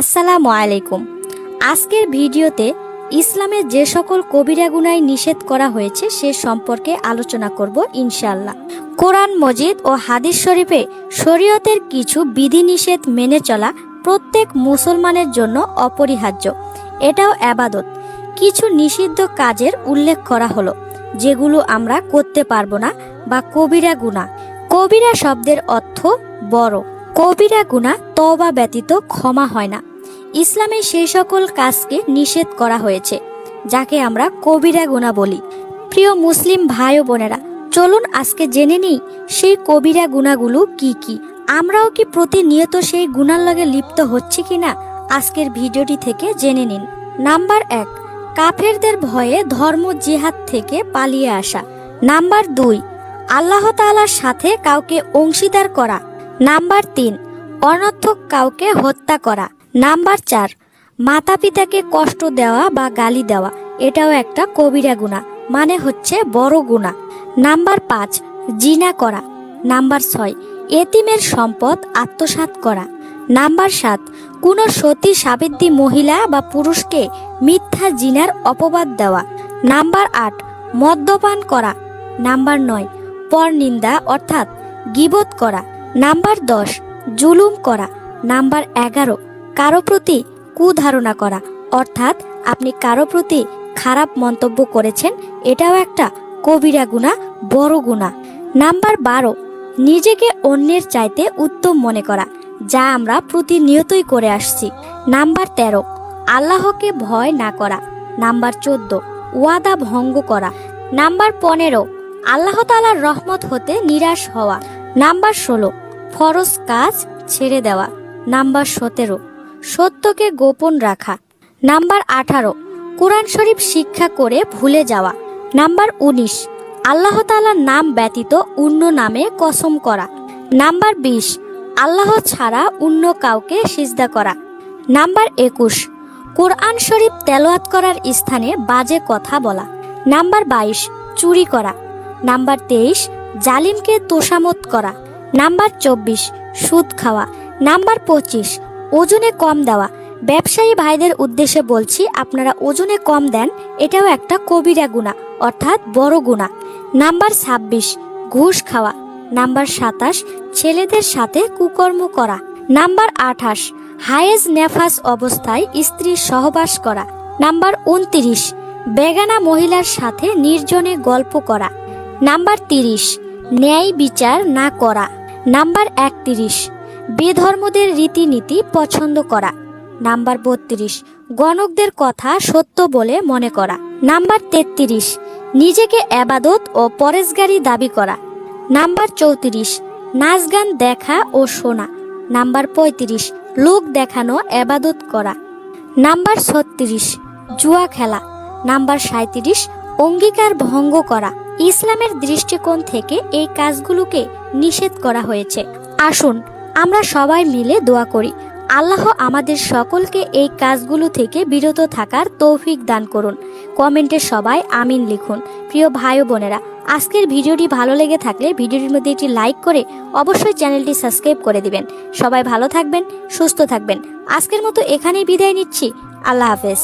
আসসালামু আলাইকুম। আজকের ভিডিওতে ইসলামের যে সকল কবিরা গুনায় নিষেধ করা হয়েছে সে সম্পর্কে আলোচনা করব ইনশাল্লাহ কোরআন মজিদ ও হাদিস শরীফে শরীয়তের কিছু বিধিনিষেধ মেনে চলা প্রত্যেক মুসলমানের জন্য অপরিহার্য। এটাও আবাদত। কিছু নিষিদ্ধ কাজের উল্লেখ করা হলো, যেগুলো আমরা করতে পারব না বা কবিরা গুনাহ। কবিরা শব্দের অর্থ বড়। কবিরা গুনাহ তওবা ব্যতীত ক্ষমা হয় না। ইসলামে সেই সকল কাজকে নিষেধ করা হয়েছে, যাকে আমরা কবিরা গুনাহ বলি। প্রিয় মুসলিম ভাই ও বোনেরা, চলুন আজকে জেনে নিই সেই কবিরা গুণাগুলো কি কি। আমরাও কি প্রতিনিয়ত সেই গুণার লগে লিপ্ত হচ্ছি কিনা আজকের ভিডিওটি থেকে জেনে নিন। নাম্বার এক, কাফেরদের ভয়ে ধর্ম জিহাদ থেকে পালিয়ে আসা। নাম্বার দুই, আল্লাহ তাআলার সাথে কাউকে অংশীদার করা। নাম্বার তিন, অনর্থক কাউকে হত্যা করা। নাম্বার চার মাতা পিতাকে কষ্ট দেওয়া বা গালি দেওয়া, এটাও একটা কবিরা গুণা মানে হচ্ছে বড় গুণা। নাম্বার পাঁচ, জিনা করা। নাম্বার ছয়, এতিমের সম্পদ আত্মসাৎ করা। নাম্বার সাত, কোনো সতী সাবিদ্রী মহিলা বা পুরুষকে মিথ্যা জিনার অপবাদ দেওয়া। নাম্বার আট, মদ্যপান করা। নাম্বার নয়, পরনিন্দা অর্থাৎ গিবত করা। নাম্বার দশ, জুলুম করা। নাম্বার এগারো কারও প্রতি কুধারণা করা, অর্থাৎ আপনি কারও প্রতি খারাপ মন্তব্য করেছেন, এটাও একটা কবিরা গুণা, বড় গুণা। নাম্বার বারো, নিজেকে অন্যের চাইতে উত্তম মনে করা, যা আমরা প্রতিনিয়তই করে আসছি। নাম্বার তেরো, আল্লাহকে ভয় না করা। নাম্বার চোদ্দ, ওয়াদা ভঙ্গ করা। নাম্বার পনেরো, আল্লাহ তালার রহমত হতে নিরাশ হওয়া। নাম্বার ষোলো, ফরজ কাজ ছেড়ে দেওয়া। নাম্বার সতেরো সত্যকে গোপন রাখা। নাম্বার আঠারো। কোরআন শরীফ শিক্ষা করে ভুলে যাওয়া। নাম্বার উনিশ। আল্লাহ তালার নাম ব্যতীত অন্য নামে কসম করা। নাম্বার বিশ। আল্লাহ ছাড়া অন্য কাউকে সিজদা করা। নাম্বার একুশ। কোরআন শরীফ তেলাওয়াত করার স্থানে বাজে কথা বলা। নাম্বার বাইশ। চুরি করা। নাম্বার তেইশ। জালিমকে তোষামত করা। নাম্বার চব্বিশ। সুদ খাওয়া। নাম্বার পঁচিশ। ওজনে কম দেওয়া। ব্যবসায়ী ভাইদের উদ্দেশ্যে বলছি, আপনারা ওজনে কম দেন, এটাও একটা কবিরা গুণা, অর্থাৎ বড় গুণা। নাম্বার ছাব্বিশ, ঘুষ খাওয়া। নাম্বার সাতাশ, ছেলেদের সাথে কুকর্ম করা। নাম্বার আঠাশ, হায়েজ নেফাস অবস্থায় স্ত্রীর সহবাস করা। নাম্বার উনত্রিশ, বেগানা মহিলার সাথে নির্জনে গল্প করা। নাম্বার তিরিশ, ন্যায় বিচার না করা। নাম্বার একত্রিশ বেধর্মদের রীতিনীতি পছন্দ করা। নাম্বার বত্রিশ, গণকদের কথা সত্য বলে মনে করা। নাম্বার তেত্রিশ, নিজেকে আবাদত ও পরেশগারি দাবি করা। নাম্বার চৌত্রিশ নাচ গান দেখা ও শোনা। নাম্বার পঁয়ত্রিশ, লোক দেখানো আবাদত করা। নাম্বার ছত্রিশ, জুয়া খেলা। নাম্বার সাঁত্রিশ অঙ্গীকার ভঙ্গ করা। ইসলামের দৃষ্টিকোণ থেকে এই কাজগুলোকে নিষেধ করা হয়েছে। আসুন আমরা সবাই মিলে দোয়া করি। আল্লাহ আমাদের সকলকে এই কাজগুলো থেকে বিরত থাকার তৌফিক দান করুন। কমেন্টে সবাই আমিন লিখুন। প্রিয় ভাই বোনেরা, আজকের ভিডিওটি ভালো লেগে থাকলে ভিডিওটির মধ্যে একটি লাইক করে অবশ্যই চ্যানেলটি সাবস্ক্রাইব করে দিবেন। সবাই ভালো থাকবেন, সুস্থ থাকবেন। আজকের মতো এখানেই বিদায় নিচ্ছি। আল্লাহ হাফেজ।